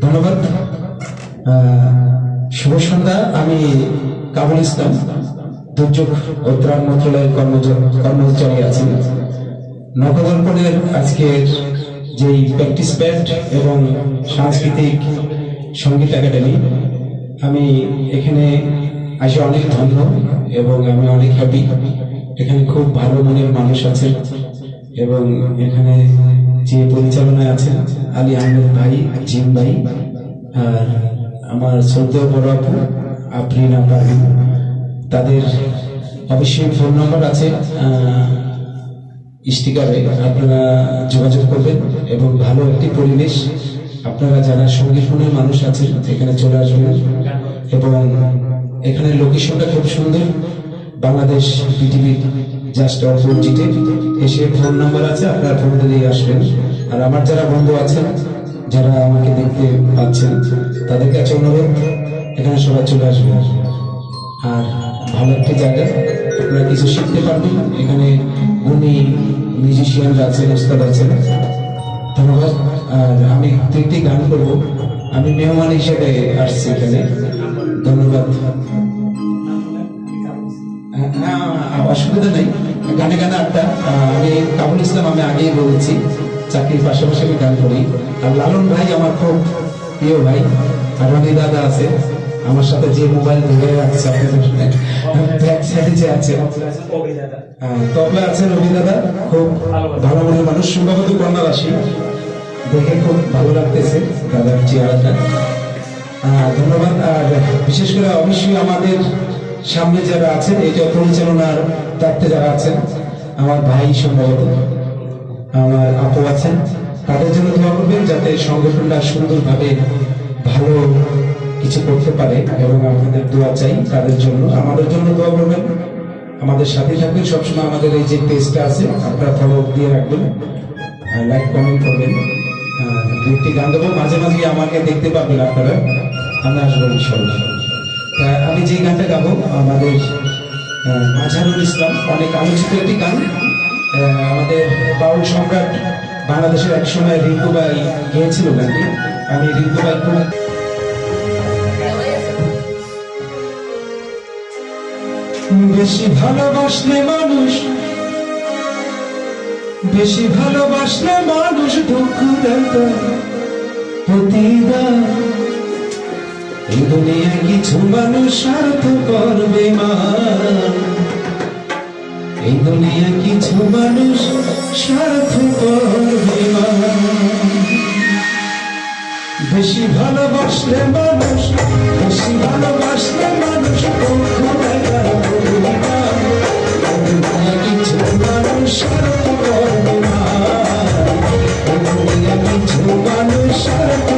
ধন্যবাদ। শুভ সন্ধ্যা। আমি কাবুল ইসলাম, দুর্যোগ ও ত্রাণ মন্ত্রণালয়ের কর্মচ- কর্মচারী আছি। নবদর্পণের আজকের যেই প্র্যাকটিস প্যাড এবং সাংস্কৃতিক সংগীত একাডেমি আমি এখানে আসে অনেক ধন্য এবং আমি অনেক হ্যাপি এখানে খুব ভালো মনের মানুষ আছেন এবং এখানে যে পরিচালনায় আছেন আলী আহমেদ ভাই, জিম ভাই, আর আমার শ্রদ্ধেয় বড় আপু আফরিনা তাদের অবশ্যই ফোন নাম্বার আছে স্টিকারে। আপনারা যোগাযোগ করবেন এবং ভালো একটি পরিবেশ আপনারা যারা সংগীত মনের মানুষ আছেন এখানে চলে আসবেন এবং এখানে লোকেশনটা খুব সুন্দর। বাংলাদেশ পৃথিবী জাস্ট অপোজিটে এসে ফোন নাম্বার আছে আপনারা ফোন দিলেই আসবেন। আর আমার যারা বন্ধু আছেন যারা আমাকে দেখতে পাচ্ছেন তাদের কাছে অনুরোধ এখানে সবাই চলে আসবেন আর ভালো একটি জায়গা আপনারা কিছু শিখতে পারবেন। এখানে উনি মিউজিশিয়ানরা আছেন ওস্তাদ আছেন। ধন্যবাদ। আর আমি একটি গান করব। আমি মেহমান হিসেবে আসছি এখানে। ধন্যবাদ। হ্যাঁ, অসুবিধা নেই। গানে গানে আড্ডা আমি কাবুল ইসলাম আমি আগেই বলেছি চাকরির পাশাপাশি আমি গান করি। আর লালন ভাই আমার খুব প্রিয় ভাই আর রবি দাদা আছে। আমার সাথে যে মোবাইল ধরে রাখছে আপনাদের যে আছে। হ্যাঁ, তবলা আছে রবি দাদা খুব ভালো মনের মানুষ সম্ভবত কন্যা রাশি দেখে খুব ভালো লাগতেছে দাদার চেহারাটা। ধন্যবাদ। আর বিশেষ করে অবশ্যই আমাদের সামনে যারা আছেন এটা পরিচালনার দায়িত্বে যারা আছেন, আমার ভাই সম্ভবত, আমার আপু আছেন, তাদের জন্য দোয়া করবেন যাতে সংগঠনটা সুন্দরভাবে ভালো কিছু করতে পারে এবং আপনাদের দোয়া চাই তাদের জন্য। আমাদের জন্য দোয়া করবেন। আমাদের সাথে থাকবেন। সবসময় আমাদের এই যে পেজটা আছে, আপনারা ফলো দিয়ে রাখবেন। লাইক কমেন্ট করবেন। দু একটি গান দেবো। মাঝে মাঝে আমাকে দেখতে পাবেন আপনারা। আমি আসব ইনশাল্লাহ। আমি যে গানটা গাবো, আমাদের মাঝারুল ইসলাম অনেক আলোচিত একটি গান। আমাদের বাউল সম্রাট বাংলাদেশের এক সময় রিঙ্কু ভাই গেয়েছিল গানটি। আমি রিঙ্কু ভাই খুব বেশি ভালোবাসলে মানুষ, বেশি ভালোবাসলে মানুষ দুঃখ দেয় প্রতিদান। এই দুনিয়ায় কিছু মানুষ স্বার্থ করবে এই দুনিয়ায় কিছু মানুষ স্বার্থ করবে বেশি ভালোবাসলে মানুষ, বেশি ভালোবাসলে মানুষ কিছু মানুষ স্বার্থ করবে না কিছু মানুষ স্বার্থ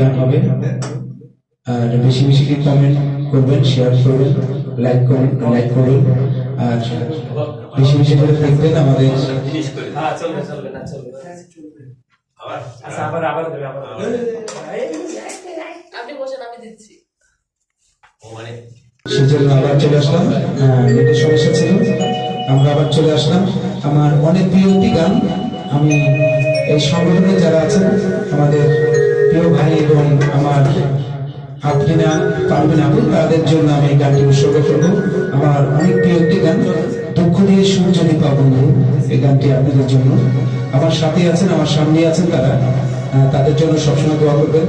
গান হবে। আর বেশি বেশি কমেন্ট করবেন শেয়ার করবেন লাইক করবেন লাইক করবেন। আর বেশি বেশি করে দেখবেন আমাদের হ্যাঁ চলবে চলবে না চলবে আচ্ছা সেজন্য আবার চলে আসলাম। সমস্যা ছিল আমরা আবার চলে আসলাম। আমার অনেক প্রিয় একটি গান। আমি এই সংগঠনে যারা আছেন আমাদের প্রিয় ভাই এবং আমার আফরিনা পারবেন আপনি তাদের জন্য আমি এই গানটি উৎসর্গ করব। আমার অনেক প্রিয় একটি গান, দুঃখ দিয়ে সুর যদি পাও বন্ধু, এই গানটি আপনাদের জন্য। আমার সাথে আছেন, আমার সামনে আছেন তারা। তাদের জন্য সবসময় দোয়া করবেন।